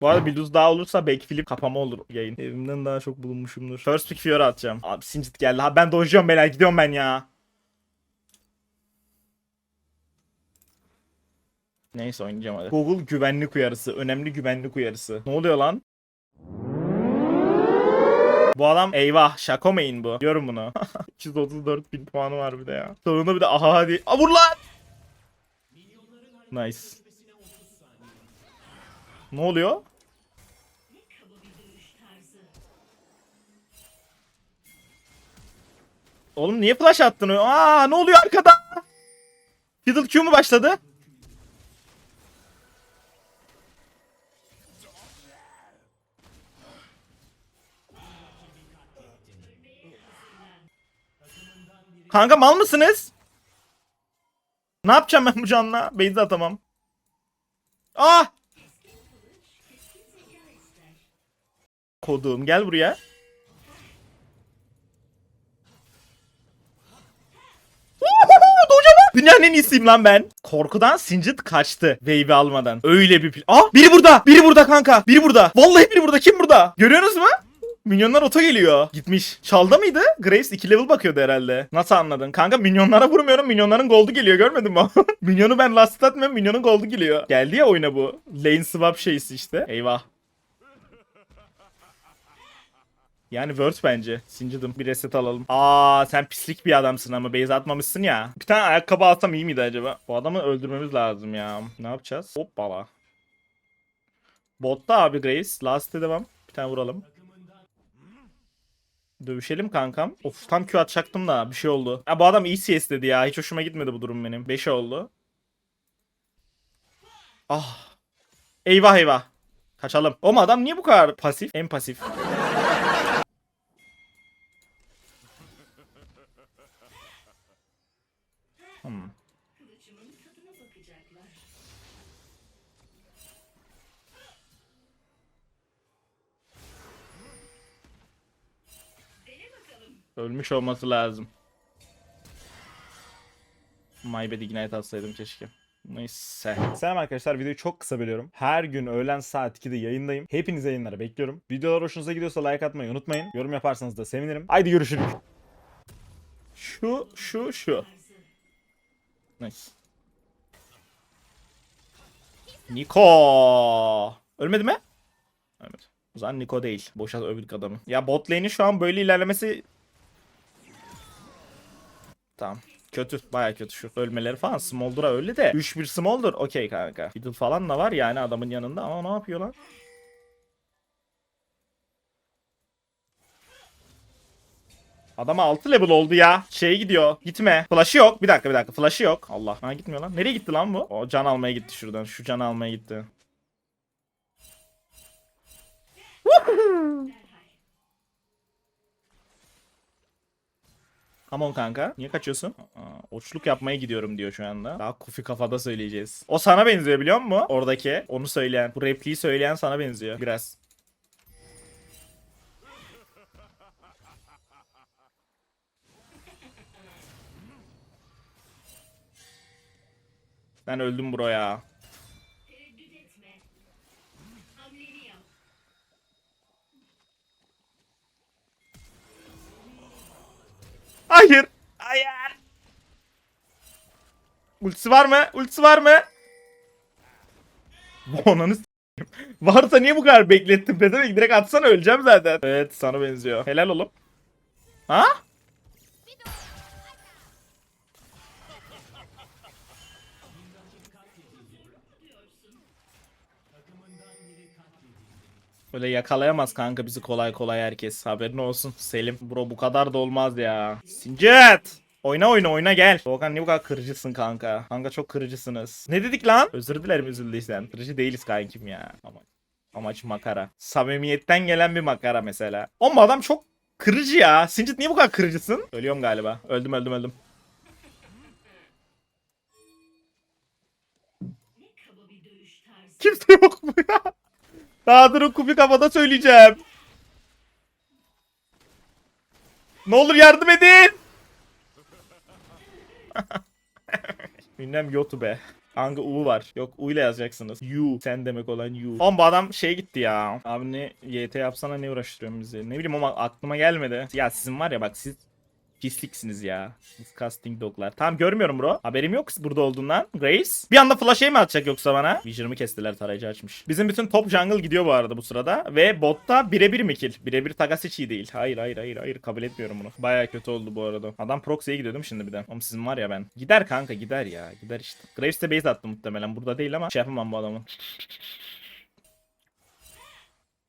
Bu arada bir lose daha olursa belki film kapama olur yayın. Evimden daha çok bulunmuşumdur. First pick Fiora atacağım. Abi Singed geldi. Ha ben dojluyorum beyler gidiyorum ben ya. Neyse oynayacağım hadi. Google güvenlik uyarısı. Önemli güvenlik uyarısı. Ne oluyor lan? Bu adam eyvah şako main bu. Diyorum bunu. 234 bin puanı var bir de ya. Sonunda bir de aha hadi. Aa, vur lan. Nice. Ne oluyor? Oğlum niye flash attın? Aa ne oluyor arkada? Fiddle Q mu başladı? Kanka mal mısınız? Ne yapacağım ben bu canla? Beyza atamam. Ah! Kodum gel buraya. Dünyanın en iyisiyim lan ben. Korkudan Singed kaçtı. Wave'i almadan. Öyle bir. Ah! Biri burada. Biri burada kanka. Biri burada. Vallahi biri burada. Kim burada? Görüyorsunuz mu? Minyonlar ota geliyor. Gitmiş. Çalda mıydı? Graves 2 level bakıyordu herhalde. Nasıl anladın? Kanka minyonlara vurmuyorum. Minyonların goldu geliyor görmedin mi? Minyonu ben last atmıyorum. Minyonun goldu geliyor. Geldi ya oyuna bu. Lane swap şeysi işte. Eyvah. Yani word bence. Sincidum. Bir reset alalım. Aa sen pislik bir adamsın ama base atmamışsın ya. Bir tane ayakkabı alsam iyi miydi acaba? Bu adamı öldürmemiz lazım ya. Ne yapacağız? Hoppala. Botta abi Grace. Last'e devam. Bir tane vuralım. Dövüşelim kankam. Of tam Q atacaktım da bir şey oldu. Ya bu adam iyi dedi ya. Hiç hoşuma gitmedi bu durum benim. 5 oldu. Ah. Eyvah eyvah. Kaçalım. O adam niye bu kadar pasif? En pasif. Hmm. Ölmüş olması lazım. My bad ignite atsaydım keşke. Neyse. Selam arkadaşlar videoyu çok kısa bölüyorum. Her gün öğlen saat 2'de yayındayım. Hepiniz yayınlara bekliyorum. Videolar hoşunuza gidiyorsa like atmayı unutmayın. Yorum yaparsanız da sevinirim. Haydi görüşürüz. Şu, şu, şu. Nice. Niko. Ölmedi mi? Ölmedi. O zaman Niko değil. Boşa övdük adamı. Ya bot lane'in şu an böyle ilerlemesi... Tamam. Kötü. Baya kötü şu ölmeleri falan. Smolder'a öyle de. 3-1 Smolder. Okey kanka. Fiddle falan da var yani adamın yanında ama ne yapıyor Adama 6 level oldu ya. Şey gidiyor. Gitme. Flash'ı yok. Bir dakika bir dakika. Flash'ı yok. Allah. Ha gitmiyor lan. Nereye gitti lan bu? O can almaya gitti şuradan. Şu can almaya gitti. On kanka. Niye kaçıyorsun? Aa, oçluk yapmaya gidiyorum diyor şu anda. Daha kufi kafada söyleyeceğiz. O sana benziyor biliyor musun? Oradaki. Onu söyleyen. Bu repliği söyleyen sana benziyor. Biraz. Ben öldüm bro ya. Tereddüt etme. Hamleni yap. Hayır. Hayır. Ultisi var mı? Ultisi var mı? Bu s**eyim. Varsa niye bu kadar beklettin? Pedemek direkt atsana öleceğim zaten. Evet sana benziyor. Helal oğlum. Ha? Böyle yakalayamaz kanka bizi kolay kolay herkes. Haberin olsun. Selim bro bu kadar da olmaz ya. Sincet. Oyna oyna oyna gel. Doğukan niye bu kadar kırıcısın kanka? Kanka çok kırıcısınız. Ne dedik lan? Özür dilerim üzüldüysen. Kırıcı değiliz kankim ya. Ama amaç makara. Samimiyetten gelen bir makara mesela. Ama adam çok kırıcı ya. Sincet niye bu kadar kırıcısın? Ölüyorum galiba. Öldüm öldüm öldüm. Kimse yok mu ya? Daha dur kupi kafada söyleyeceğim. Ne olur yardım edin. Ünlem YouTube. Kanka U var. Yok U ile yazacaksınız. U. Sen demek olan U. Oğlum bu adam şey gitti ya. Abi ne YT yapsana ne uğraştırıyorsun bizi. Ne bileyim ama aklıma gelmedi. Ya sizin var ya bak siz pisliksiniz ya. Disgusting doglar. Tamam görmüyorum bro. Haberim yok burada olduğundan. Grace. Bir anda flash mi atacak yoksa bana? Vision'ımı kestiler tarayıcı açmış. Bizim bütün top jungle gidiyor bu arada bu sırada. Ve botta birebir mi kill? Birebir takas hiç iyi değil. Hayır hayır hayır hayır kabul etmiyorum bunu. Baya kötü oldu bu arada. Adam proxy'ye gidiyor değil mi şimdi bir de? Oğlum sizin var ya ben. Gider kanka gider ya. Gider işte. Graves de base attı muhtemelen. Burada değil ama şey yapamam bu adamın.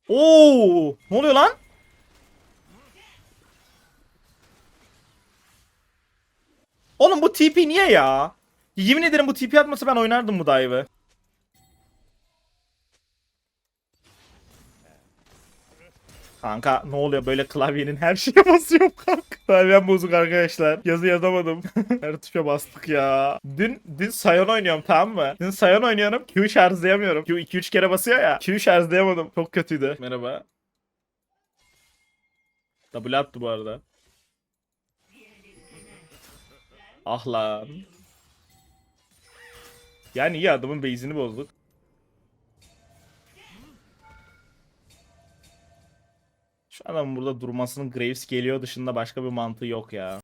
Oo! Ne oluyor lan? Oğlum bu TP niye ya? Yemin ederim bu TP atmasa ben oynardım bu dive'ı. Kanka ne oluyor böyle klavyenin her şeye basıyorum kanka. Klavyem bozuk arkadaşlar. Yazı yazamadım. her tuşa bastık ya. Dün dün Sion oynuyorum tamam mı? Dün Sion oynuyorum. Q şarjlayamıyorum. Q 2-3 kere basıyor ya. Q şarjlayamadım. Çok kötüydü. Merhaba. W attı bu arada. Ah lan. Yani iyi adamın base'ini bozduk. Şu adamın burada durmasının Graves geliyor dışında başka bir mantığı yok ya.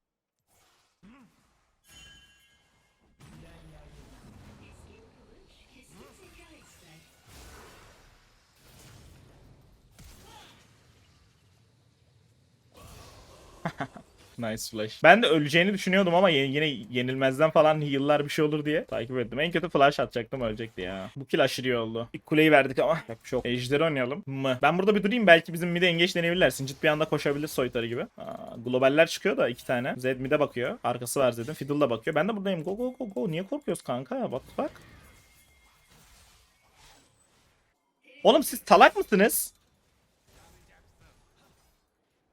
Nice flash. Ben de öleceğini düşünüyordum ama yine, yine yenilmezden falan yıllar bir şey olur diye takip ettim. En kötü flash atacaktım ölecekti ya. Bu kill aşırı iyi oldu. İlk kuleyi verdik ama yapacak bir şey. Ejder'i oynayalım mı? Ben burada bir durayım belki bizim mid'e engage deneyebilirler. Sincit bir anda koşabilir soytarı gibi. Aa, globaller çıkıyor da iki tane. Zed mid'e bakıyor. Arkası var Zed'in. Fiddle da bakıyor. Ben de buradayım. Go go go go. Niye korkuyoruz kanka? Bak bak. Oğlum siz talak mısınız?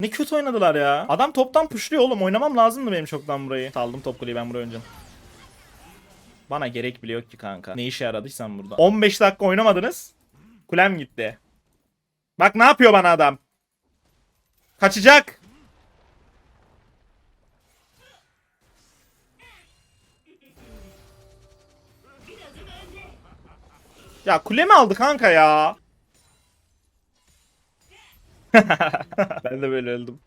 Ne kötü oynadılar ya. Adam toptan pushluyor oğlum. Oynamam lazımdı benim çoktan burayı. Saldım top kuleyi ben buraya önce. Bana gerek bile yok ki kanka. Ne işe yaradıysan burada. 15 dakika oynamadınız. Kulem gitti. Bak ne yapıyor bana adam. Kaçacak. Ya kule mi aldı kanka ya? ben de böyle öldüm.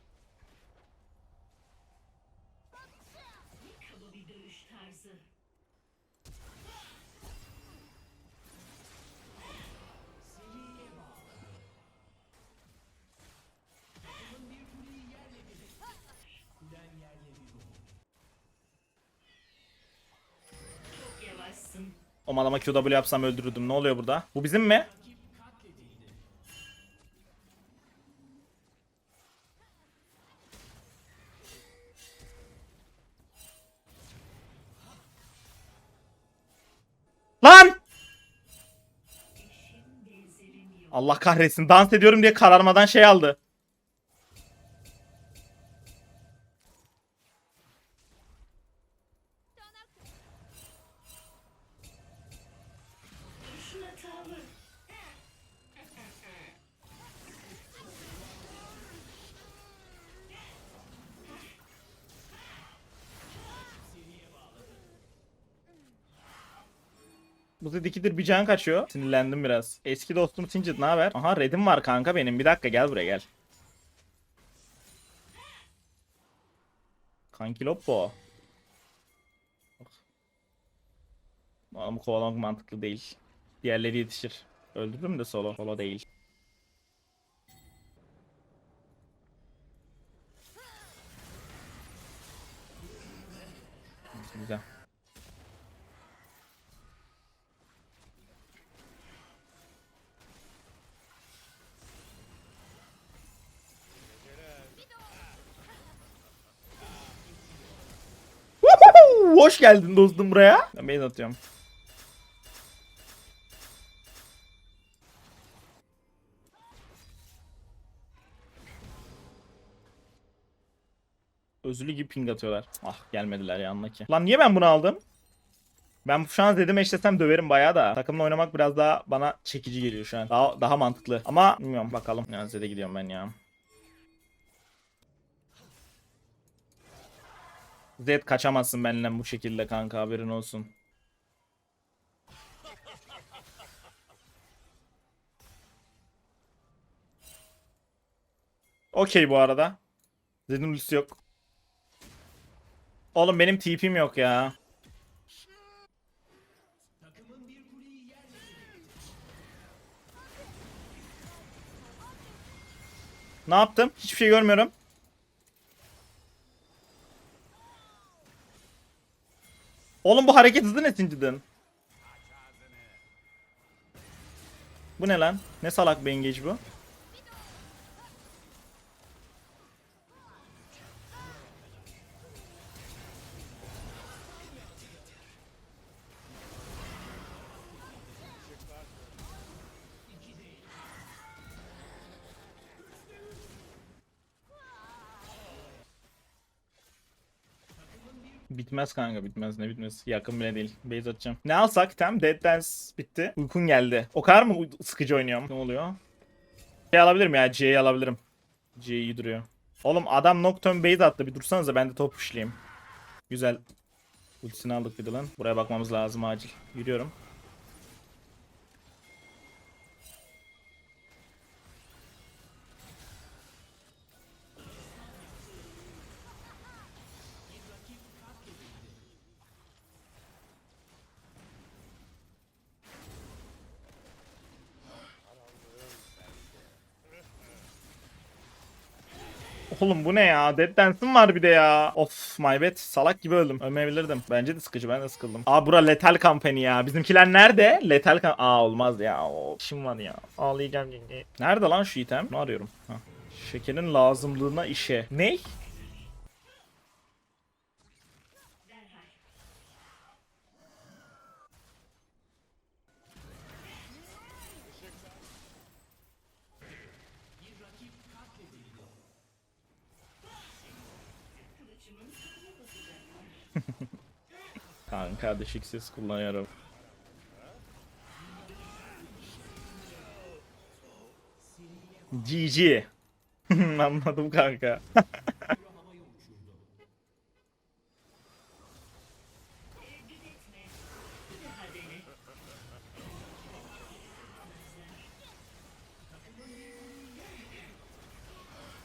O malama QW yapsam öldürürdüm. Ne oluyor burada? Bu bizim mi? Allah kahretsin. Dans ediyorum diye kararmadan şey aldı. Bu Zed ikidir bir can kaçıyor. Sinirlendim biraz. Eski dostum Singed ne haber? Aha redim var kanka benim. Bir dakika gel buraya gel. Kanki Loppo. Bu adamı kovalamak mantıklı değil. Diğerleri yetişir. Öldürdüm de solo. Solo değil. Güzel. Hoş geldin dostum buraya. Ben base atıyorum. Özürlü gibi ping atıyorlar. Ah gelmediler yanına ki. Lan niye ben bunu aldım? Ben şu an dedim eşlesem döverim bayağı da. Takımla oynamak biraz daha bana çekici geliyor şu an. Daha, daha mantıklı. Ama bilmiyorum bakalım. Ya Zed'e gidiyorum ben ya. Zed kaçamazsın benimle bu şekilde kanka haberin olsun. Okey bu arada. Zed'in ultisi yok. Oğlum benim TP'm yok ya. Ne yaptım? Hiçbir şey görmüyorum. Oğlum bu hareket hızı ne Sinciden? Bu ne lan? Ne salak bir engage bu? Bitmez kanka bitmez ne bitmez. Yakın bile değil. Base atacağım. Ne alsak tam Dead Dance bitti. Uykun geldi. O kadar mı sıkıcı oynuyorum? Ne oluyor? Şey alabilirim ya C'yi alabilirim. C iyi duruyor. Oğlum adam Nocturne base attı bir dursanıza ben de top pushlayayım. Güzel. Ultisini aldık bir de lan. Buraya bakmamız lazım acil. Yürüyorum. Oğlum bu ne ya? Dead Dance'ım var bir de ya. Of my bad. Salak gibi öldüm. Ölmeyebilirdim. Bence de sıkıcı. Ben de sıkıldım. Aa bura Lethal Company ya. Bizimkiler nerede? Lethal Company. Aa olmaz ya. O işim var ya. Ağlayacağım şimdi. Nerede lan şu item? Ne arıyorum? Ha. Şekerin lazımlığına işe. Ne? Kanka düşük ses kullanıyorum. GG. Anladım kanka.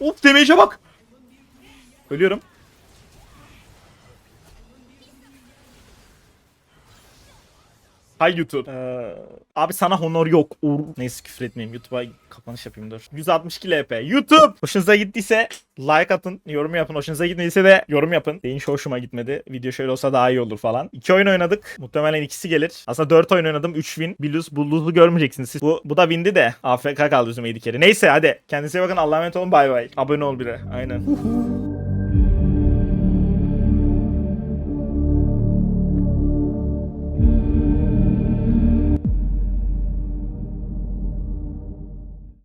Of damage'e bak. Ölüyorum. Hay YouTube. Ee, abi sana honor yok. Uğur. Neyse küfür etmeyeyim. YouTube'a kapanış yapayım dur. 162 LP. YouTube. Hoşunuza gittiyse like atın, yorum yapın. Hoşunuza gitmediyse de yorum yapın. Hiç hoşuma gitmedi. Video şöyle olsa daha iyi olur falan. İki oyun oynadık. Muhtemelen ikisi gelir. Aslında 4 oyun oynadım. 3 win. Bir lose. Bu lose'u görmeyeceksiniz siz. Bu, bu da windi de. AFK kaldı 7 kere. Neyse hadi. Kendinize bakın. Allah'a emanet olun. Bay bay. Abone ol bile. Aynen.